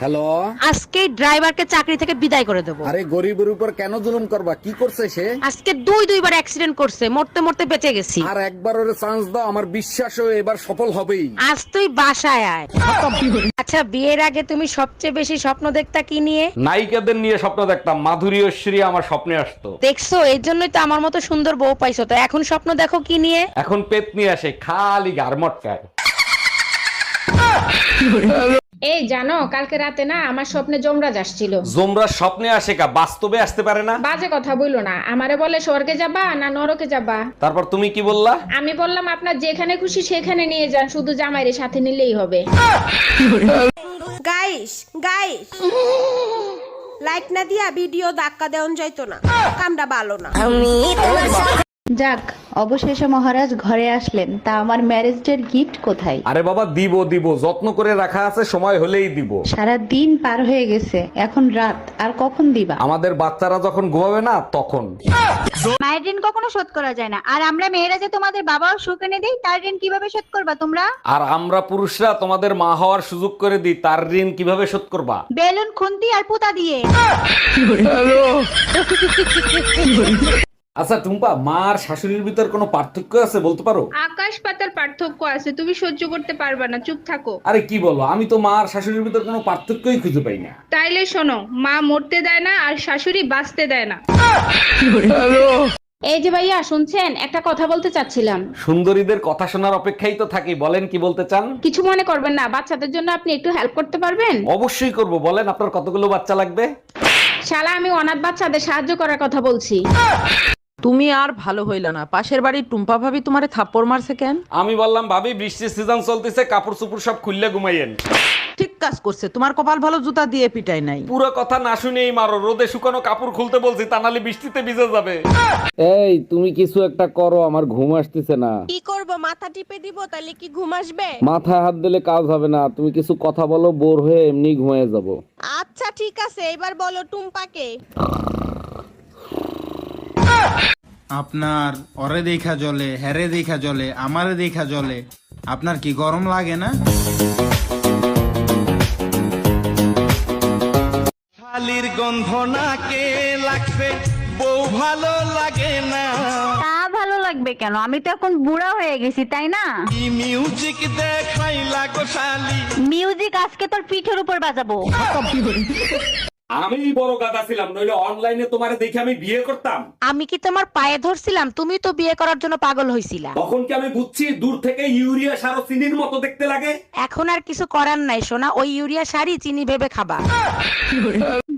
Hello আজকে ড্রাইভারকে চাকরি থেকে বিদায় করে দেবো। আরে গরিবের উপর কেন জুলুম করবা? কি করছে সে? আজকে দুই দুইবার অ্যাক্সিডেন্ট করছে মরতে মরতে বেঁচে গেছি। আর একবার ওরে চান্স দাও আমার বিশ্বাস ও এবার সফল হবেই। আজ তুই বাসায় আয়। আচ্ছা বিয়ের আগে তুমি সবচেয়ে বেশি স্বপ্ন দেখতা কি নিয়ে? নায়িকাদের নিয়ে স্বপ্ন দেখতাম মাধুরী ঐশ্বরী আমার স্বপ্নে আসতো। দেখছ এর জন্যই তো আমার মতো সুন্দর বউ পাইছো। তো এখন স্বপ্ন দেখো কি নিয়ে? এখন পেত নিয়ে আসে খালি গারমটকায় এই জানো কালকে রাতে না আমার স্বপ্নে যমরাজ আসছিল। জোমরা স্বপ্নে আসে কা? বাস্তবে আসতে পারে না? বাজে কথা বইলো না। আমারে বলে স্বর্গে যাবা না নরকে যাবা? তারপর তুমি কি বললা? আমি বললাম আপনার যেখানে খুশি সেখানে নিয়ে যান শুধু জামাইরে সাথে নিলেই হবে। Guys guys. লাইক না দিয়া ভিডিও ধাক্কা দেওয়া যাইতো না। কামটা ভালো না। যাক অবশেষে মহারাজ ঘরে আসলেন। তা আমার ম্যারেজ ডের গিফট কোথায়? আরে বাবা দিব দিব। যত্ন করে রাখা আছে সময় হলেই দিব। সারা দিন পার হয়ে গেছে এখন রাত আর কখন দিবা? আমাদের বাচ্চারা যখন ঘুমাবে না তখন। মায়ের ঋণ কখনো শোধ করা যায় না। আর আমরা মেয়েরা যে তোমাদের বাবাও সুখ এনে দেই তার ঋণ কীভাবে শোধ করবা তোমরা? আর আমরা পুরুষরা তোমাদের মা হওয়ার সুযোগ করে দিই তার ঋণ কীভাবে শোধ করবা? বেলুন খুন্তি আর পুতা দিয়ে। আচ্ছা টুম্পা মা আর শাশুড়ির ভিতর কোনো পার্থক্য আছে বলতে পারো? আকাশ পাতার পার্থক্য আছে তুমি সহ্য করতে পারবে না চুপ থাকো। আরে কি বলো আমি তো মা আর শাশুড়ির ভিতর কোনো পার্থক্যই খুঁজে পাই না। তাইলে শোনো মা মরতে দেয় না আর শাশুড়ি বাঁচতে দেয় না। এই যে ভাইয়া শুনছেন? একটা কথা বলতে চাচ্ছিলাম। সুন্দরীদের কথা শোনার অপেক্ষাই তো থাকি বলেন কি বলতে চান? কিছু মনে করবেন না বাচ্চাদের জন্য আপনি একটু হেল্প করতে পারবেন? অবশ্যই করব বলেন আপনার কতগুলো বাচ্চা লাগবে? শালা আমি অনাথ বাচ্চাদের সাহায্য করার কথা বলছি। তুমি আর ভালো হইল না। পাশের বাড়ির টুম্পা ভাবি তোমারে থাপ্পড় মারছে কেন? আমি বললাম ভাবি বৃষ্টির সিজন চলতেছে কাপড় চুপড় সব খুললে ঘুমাইয়েন। ঠিক কাজ করছে। তোমার কপাল ভালো জুতা দিয়ে পিটাই নাই। পুরো কথা না শুনেই মারো রোদে শুকানো কাপড় খুলতে বলছি তা নাহলে বৃষ্টিতে ভিজে যাবে। এই তুমি কিছু একটা করো আমার ঘুম আসতেছে না। কি করব মাথা টিপে দিব তাহলে কি ঘুম আসবে? মাথায় হাত দিলে কাজ হবে না তুমি কিছু কথা বলো বোর হয়ে এমনি ঘুমিয়ে যাব। আচ্ছা ঠিক আছে এবার বলো টুম্পাকে। আপনার অরে দেখা জলে হেরে দেখা জলে আমারে দেখা জলে আপনার কি গরম লাগে না? শালির গন্ধ নাকে লাগছে বউ ভালো লাগে না। তা ভালো লাগবে কেন? আমি তো এখন বুড়া হয়ে গেছি তাই না? কি মিউজিক দেখাই লাগো শালি? মিউজিক আজকে তোর পিঠের উপর বাজাবো। আমি বড় গাদা ছিলাম নইলে অনলাইনে তোমার দেখে আমি বিয়ে করতাম। আমি কি তোমার পায়ে ধরছিলাম? তুমি তো বিয়ে করার জন্য পাগল হইছিলা। তখন কি আমি বুঝছি দূর থেকে ইউরিয়া সার ও চিনির মতো দেখতে লাগে? এখন আর কিছু করার নাই সোনা। ওই ইউরিয়া সারই চিনি ভেবে খাবা।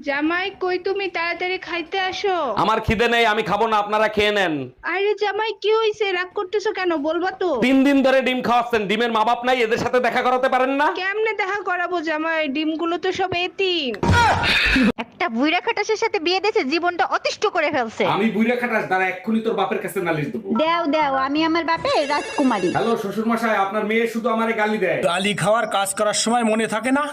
জামাই কই তুমি? তাড়াতাড়ি খাইতে আসো। আমার খিদে নেই আমি খাব না আপনারা খেয়ে নেন। আরে জামাই কি হইছে? রাগ করতেছো কেন? বলবা তো। তিন দিন ধরে ডিম খাওয়াচ্ছেন ডিমের মা বাপ নাই এদের সাথে দেখা করাতে পারেন না? কেমনে দেখা করাবো জামাই? ডিমগুলো তো সব এতিম। একটা বুইরা খাটাসের সাথে বিয়ে দিয়েছে জীবনটা অতিষ্ঠ করে ফেলছে। আমি বুইরা খাটাস দ্বারা এক্ষুনি তোর বাপের কাছে নালিশ দেবো। দেও দেও আমি আমার বাপে রাজকুমারী। হ্যালো শ্বশুর মশাই আপনার মেয়ে শুধু আমারে গালি দেয়। গালি খাওয়ার কাজ করার সময় মনে থাকে না?